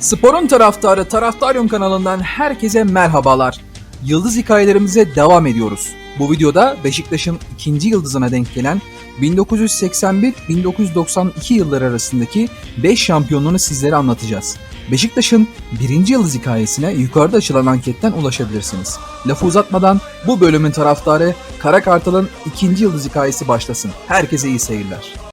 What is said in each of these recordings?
Sporun taraftarı Taraftaryum kanalından herkese merhabalar. Yıldız hikayelerimize devam ediyoruz. Bu videoda Beşiktaş'ın ikinci yıldızına denk gelen 1981-1992 yılları arasındaki 5 şampiyonluğunu sizlere anlatacağız. Beşiktaş'ın birinci yıldız hikayesine yukarıda açılan anketten ulaşabilirsiniz. Lafı uzatmadan bu bölümün taraftarı Kara Kartal'ın ikinci yıldız hikayesi başlasın. Herkese iyi seyirler.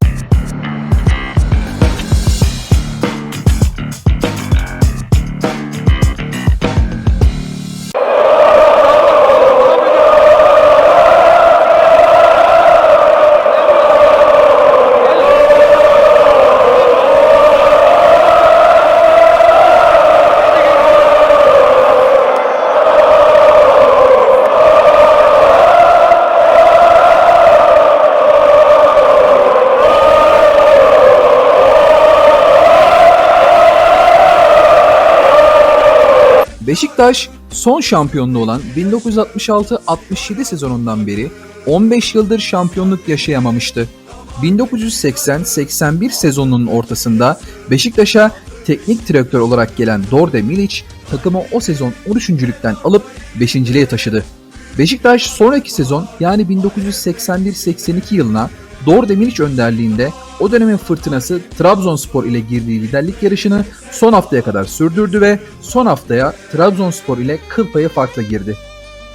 Beşiktaş son şampiyonluğu olan 1966-67 sezonundan beri 15 yıldır şampiyonluk yaşayamamıştı. 1980-81 sezonunun ortasında Beşiktaş'a teknik direktör olarak gelen Dorde Milic takımı o sezon 13. alıp 5.liğe taşıdı. Beşiktaş sonraki sezon yani 1981-82 yılına Dorde Milic önderliğinde o dönemin fırtınası Trabzonspor ile girdiği liderlik yarışını son haftaya kadar sürdürdü ve son haftaya Trabzonspor ile kıl payı farkla girdi.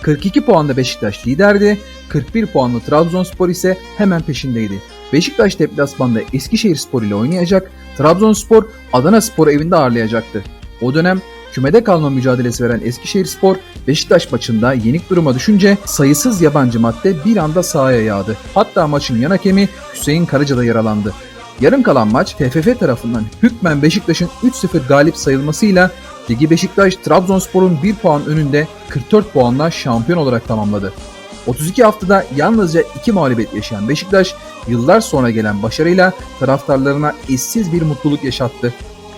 42 puanda Beşiktaş liderdi, 41 puanlı Trabzonspor ise hemen peşindeydi. Beşiktaş deplasmanda Eskişehirspor ile oynayacak, Trabzonspor Adana Spor evinde ağırlayacaktı. O dönem kümede kalma mücadelesi veren Eskişehirspor Beşiktaş maçında yenik duruma düşünce sayısız yabancı madde bir anda sahaya yağdı. Hatta maçın yan hakemi Hüseyin Karaca da yaralandı. Yarım kalan maç TFF tarafından hükmen Beşiktaş'ın 3-0 galip sayılmasıyla Ligi Beşiktaş Trabzonspor'un 1 puan önünde 44 puanla şampiyon olarak tamamladı. 32 haftada yalnızca 2 mağlubiyet yaşayan Beşiktaş yıllar sonra gelen başarıyla taraftarlarına eşsiz bir mutluluk yaşattı.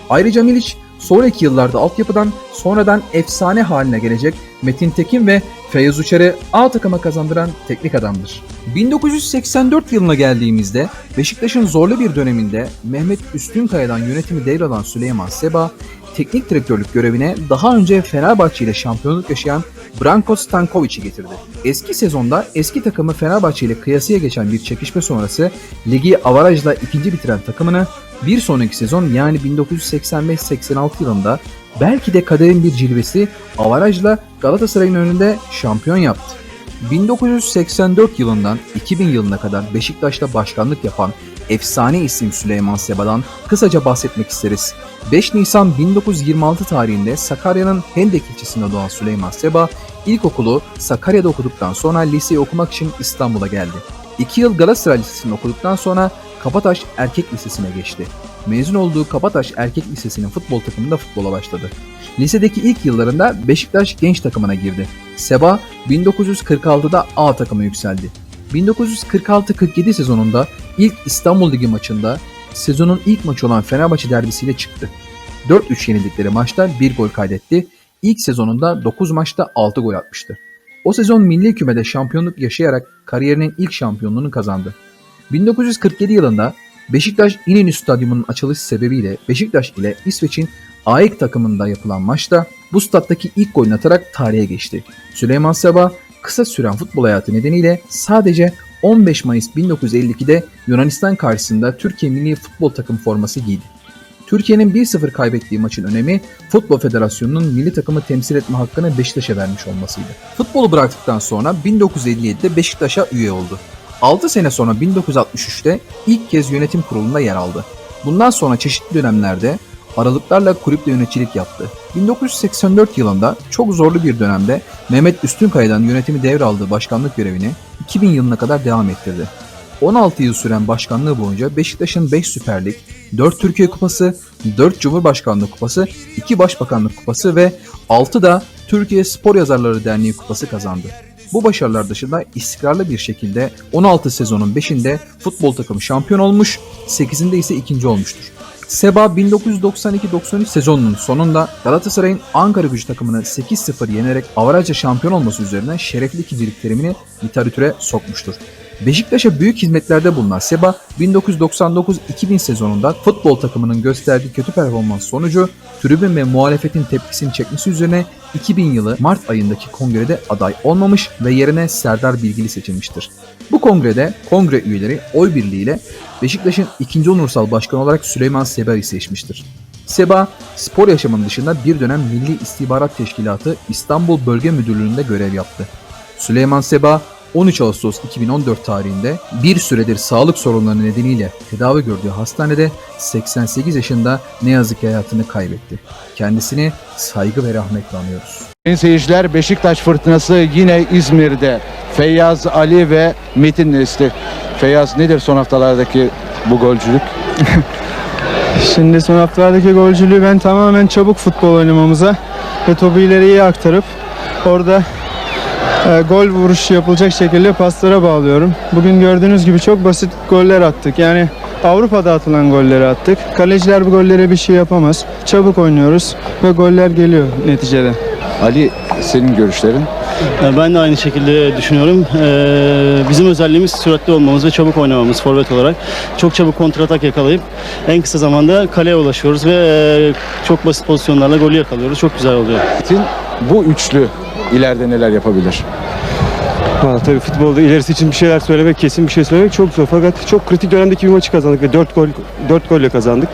Ayrıca Milic sonraki yıllarda altyapıdan sonradan efsane haline gelecek Metin Tekin ve Feyyaz Uçar'ı A takıma kazandıran teknik adamdır. 1984 yılına geldiğimizde Beşiktaş'ın zorlu bir döneminde Mehmet Üstünkaya'dan yönetimi devralan Süleyman Seba, teknik direktörlük görevine daha önce Fenerbahçe ile şampiyonluk yaşayan Branko Stankovic'i getirdi. Eski sezonda eski takımı Fenerbahçe ile kıyasıya geçen bir çekişme sonrası ligi avarajla ikinci bitiren takımını bir sonraki sezon yani 1985-86 yılında belki de kaderin bir cilvesi avarajla Galatasaray'ın önünde şampiyon yaptı. 1984 yılından 2000 yılına kadar Beşiktaş'ta başkanlık yapan efsane isim Süleyman Seba'dan kısaca bahsetmek isteriz. 5 Nisan 1926 tarihinde Sakarya'nın Hendek ilçesinde doğan Süleyman Seba, ilkokulu Sakarya'da okuduktan sonra liseyi okumak için İstanbul'a geldi. 2 yıl Galatasaray Lisesi'nde okuduktan sonra Kapataş Erkek Lisesi'ne geçti. Mezun olduğu Kapataş Erkek Lisesi'nin futbol takımında futbola başladı. Lisedeki ilk yıllarında Beşiktaş genç takımına girdi. Seba 1946'da A takıma yükseldi. 1946-47 sezonunda ilk İstanbul Ligi maçında sezonun ilk maçı olan Fenerbahçe derbisiyle çıktı. 4-3 yenildikleri maçta 1 gol kaydetti. İlk sezonunda 9 maçta 6 gol atmıştı. O sezon milli kümede şampiyonluk yaşayarak kariyerinin ilk şampiyonluğunu kazandı. 1947 yılında Beşiktaş İnönü Stadyumu'nun açılışı sebebiyle Beşiktaş ile İsveç'in AEK takımında yapılan maçta bu stattaki ilk golünü atarak tarihe geçti. Süleyman Seba kısa süren futbol hayatı nedeniyle sadece 15 Mayıs 1952'de Yunanistan karşısında Türkiye Milli Futbol Takım forması giydi. Türkiye'nin 1-0 kaybettiği maçın önemi Futbol Federasyonu'nun milli takımı temsil etme hakkını Beşiktaş'a vermiş olmasıydı. Futbolu bıraktıktan sonra 1957'de Beşiktaş'a üye oldu. 6 sene sonra 1963'te ilk kez yönetim kurulunda yer aldı. Bundan sonra çeşitli dönemlerde aralıklarla kulüple yöneticilik yaptı. 1984 yılında çok zorlu bir dönemde Mehmet Üstünkaya'dan yönetimi devraldığı başkanlık görevini 2000 yılına kadar devam ettirdi. 16 yıl süren başkanlığı boyunca Beşiktaş'ın 5 Süper Lig, 4 Türkiye Kupası, 4 Cumhurbaşkanlığı Kupası, 2 Başbakanlık Kupası ve 6 da Türkiye Spor Yazarları Derneği Kupası kazandı. Bu başarılar dışında istikrarlı bir şekilde 16 sezonun 5'inde futbol takımı şampiyon olmuş, 8'inde ise ikinci olmuştur. Seba 1992-93 sezonunun sonunda Galatasaray'ın Ankara gücü takımını 8-0 yenerek avarajca şampiyon olması üzerine şerefli ikincilik terimini literatüre sokmuştur. Beşiktaş'a büyük hizmetlerde bulunan Seba 1999-2000 sezonunda futbol takımının gösterdiği kötü performans sonucu tribün ve muhalefetin tepkisini çekmesi üzerine 2000 yılı Mart ayındaki kongrede aday olmamış ve yerine Serdar Bilgili seçilmiştir. Bu kongrede kongre üyeleri oy birliğiyle Beşiktaş'ın ikinci onursal başkanı olarak Süleyman Seba'yı seçmiştir. Seba, spor yaşamının dışında bir dönem Milli İstihbarat Teşkilatı İstanbul Bölge Müdürlüğü'nde görev yaptı. Süleyman Seba, 13 Ağustos 2014 tarihinde bir süredir sağlık sorunları nedeniyle tedavi gördüğü hastanede 88 yaşında ne yazık ki hayatını kaybetti. Kendisini saygı ve rahmetle anıyoruz. Sayın seyirciler Beşiktaş fırtınası yine İzmir'de. Feyyaz, Ali ve Metin Nesli. Feyyaz nedir son haftalardaki bu golcülük? Şimdi son haftalardaki golcülüğü ben tamamen çabuk futbol oynamamıza ve topu ileriye aktarıp orada e, gol vuruşu yapılacak şekilde paslara bağlıyorum. Bugün gördüğünüz gibi çok basit goller attık. Yani Avrupa'da atılan golleri attık. Kaleciler bu gollere bir şey yapamaz. Çabuk oynuyoruz ve goller geliyor neticede. Ali senin görüşlerin. Ya Ben de aynı şekilde düşünüyorum. Ee, bizim özelliğimiz süratli olmamız ve çabuk oynamamız forvet olarak. Çok çabuk kontratak yakalayıp en kısa zamanda kaleye ulaşıyoruz ve e, çok basit pozisyonlarla golü yakalıyoruz. Çok güzel oluyor. Bu üçlü ileride neler yapabilir? Valla tabii futbolda ilerisi için bir şeyler söylemek, kesin bir şey söylemek çok zor. Fakat çok kritik dönemdeki bir maçı kazandık ve 4 gol 4 golle kazandık.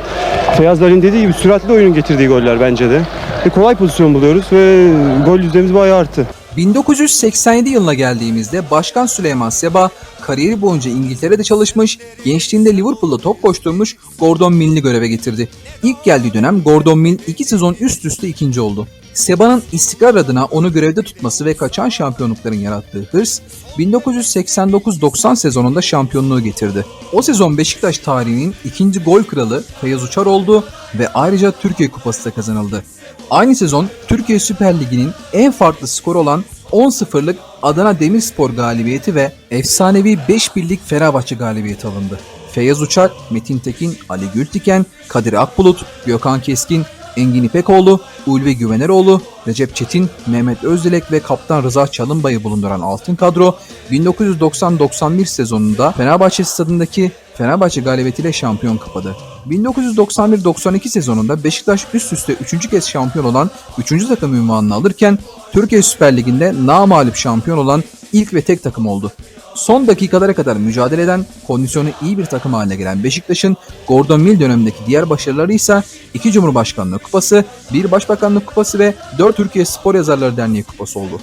Feyyaz Dalin dediği gibi süratli oyunun getirdiği goller bence de. Ve kolay pozisyon buluyoruz ve gol yüzdemiz bayağı arttı. 1987 yılına geldiğimizde Başkan Süleyman Seba kariyeri boyunca İngiltere'de çalışmış, gençliğinde Liverpool'da top koşturmuş Gordon Mill'i göreve getirdi. İlk geldiği dönem Gordon Mill 2 sezon üst üste ikinci oldu. Seba'nın istikrar adına onu görevde tutması ve kaçan şampiyonlukların yarattığı hırs 1989-90 sezonunda şampiyonluğu getirdi. O sezon Beşiktaş tarihinin ikinci gol kralı Feyyaz Uçar oldu ve ayrıca Türkiye Kupası da kazanıldı. Aynı sezon Türkiye Süper Ligi'nin en farklı skoru olan 10-0'lık Adana Demirspor galibiyeti ve efsanevi 5 birlik Fenerbahçe galibiyeti alındı. Feyyaz Uçar, Metin Tekin, Ali Gültiken, Kadir Akbulut, Gökhan Keskin, Engin İpekoğlu, Ulvi Güveneroğlu, Recep Çetin, Mehmet Özdilek ve Kaptan Rıza Çalınbay'ı bulunduran altın kadro 1990-91 sezonunda Fenerbahçe stadındaki Fenerbahçe galibiyetiyle şampiyon kapadı. 1991-92 sezonunda Beşiktaş üst üste 3. kez şampiyon olan 3. takım ünvanını alırken Türkiye Süper Ligi'nde namağlup şampiyon olan ilk ve tek takım oldu. Son dakikalara kadar mücadele eden, kondisyonu iyi bir takım haline gelen Beşiktaş'ın Gordon Mill dönemindeki diğer başarıları ise 2 Cumhurbaşkanlığı Kupası, 1 Başbakanlık Kupası ve 4 Türkiye Spor Yazarları Derneği Kupası oldu.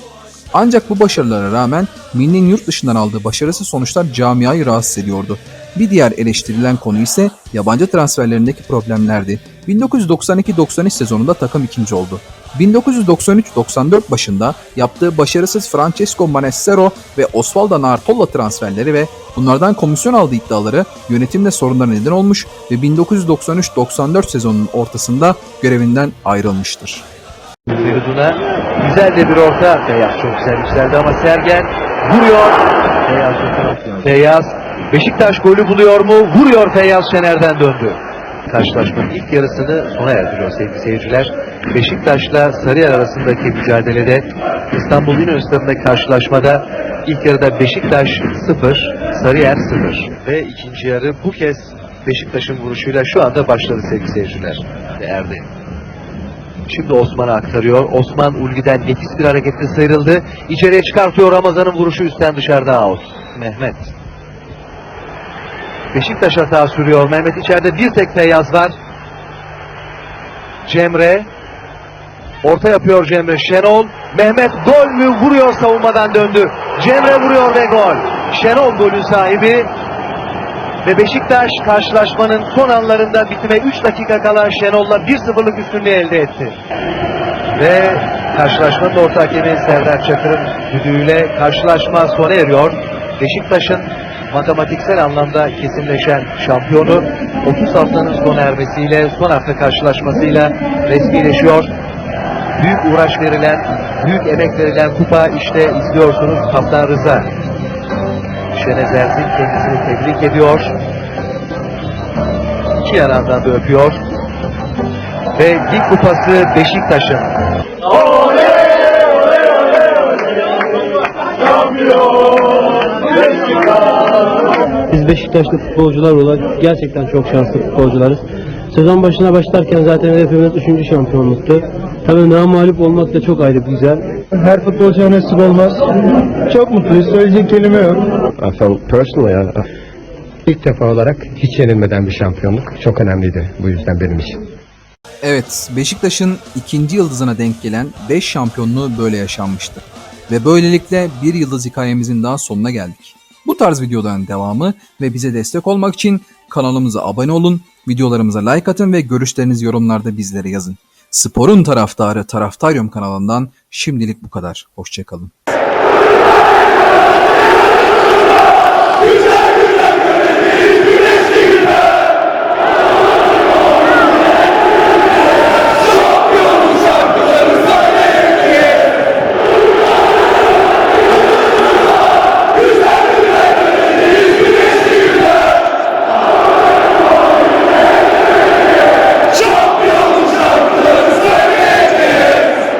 Ancak bu başarılara rağmen Mill'in yurt dışından aldığı başarısız sonuçlar camiayı rahatsız ediyordu. Bir diğer eleştirilen konu ise yabancı transferlerindeki problemlerdi. 1992-93 sezonunda takım ikinci oldu. 1993-94 başında yaptığı başarısız Francesco Manessero ve Osvaldo Nartolla transferleri ve bunlardan komisyon aldığı iddiaları yönetimde sorunlara neden olmuş ve 1993-94 sezonunun ortasında görevinden ayrılmıştır. Feridun'a güzel de bir orta. Feyyaz çok güzel ama Sergen vuruyor. Feyyaz, Feyyaz Beşiktaş golü buluyor mu? Vuruyor Feyyaz Şener'den döndü. Karşılaşmanın ilk yarısını sona erdiriyor sevgili seyirciler. Beşiktaş'la Sarıyer arasındaki mücadelede İstanbul Stadı'ndaki karşılaşmada ilk yarıda Beşiktaş 0, Sarıyer 0. Ve ikinci yarı bu kez Beşiktaş'ın vuruşuyla şu anda başladı sevgili seyirciler. Ve erdi. Şimdi Osman'a aktarıyor. Osman Ulvi'den nefis bir hareketle sıyrıldı. İçeriye çıkartıyor Ramazan'ın vuruşu üstten dışarıda out. Mehmet. Beşiktaş hata sürüyor. Mehmet içeride bir tek Feyyaz var. Cemre. Orta yapıyor Cemre. Şenol. Mehmet gol mü? Vuruyor savunmadan döndü. Cemre vuruyor ve gol. Şenol golün sahibi. Ve Beşiktaş karşılaşmanın son anlarında bitime 3 dakika kala Şenol'la 1-0'lık üstünlüğü elde etti. Ve karşılaşmanın orta hakemi Serdar Çakır'ın düdüğüyle karşılaşma sona eriyor. Beşiktaş'ın matematiksel anlamda kesinleşen şampiyonu 30 haftanın sona ermesiyle son hafta karşılaşmasıyla resmileşiyor. Büyük uğraş verilen, büyük emek verilen kupa işte izliyorsunuz Kaptan Rıza. Şenez Erzin kendisini tebrik ediyor. İki yanından da öpüyor. Ve lig kupası Beşiktaş'ın. Biz Beşiktaşlı futbolcular olarak gerçekten çok şanslı futbolcularız. Sezon başına başlarken zaten hedefimiz 3. şampiyonluktu. Tabii namalip olmak da çok ayrı bir güzel. Her futbolcuya nasip olmaz. Çok mutluyuz. Söyleyecek kelime yok. I felt personally, I, ilk defa olarak hiç yenilmeden bir şampiyonluk çok önemliydi bu yüzden benim için. Evet, Beşiktaş'ın ikinci yıldızına denk gelen 5 şampiyonluğu böyle yaşanmıştı. Ve böylelikle bir yıldız hikayemizin daha sonuna geldik. Bu tarz videoların devamı ve bize destek olmak için kanalımıza abone olun, videolarımıza like atın ve görüşlerinizi yorumlarda bizlere yazın. Sporun taraftarı Taraftaryum kanalından şimdilik bu kadar. Hoşçakalın.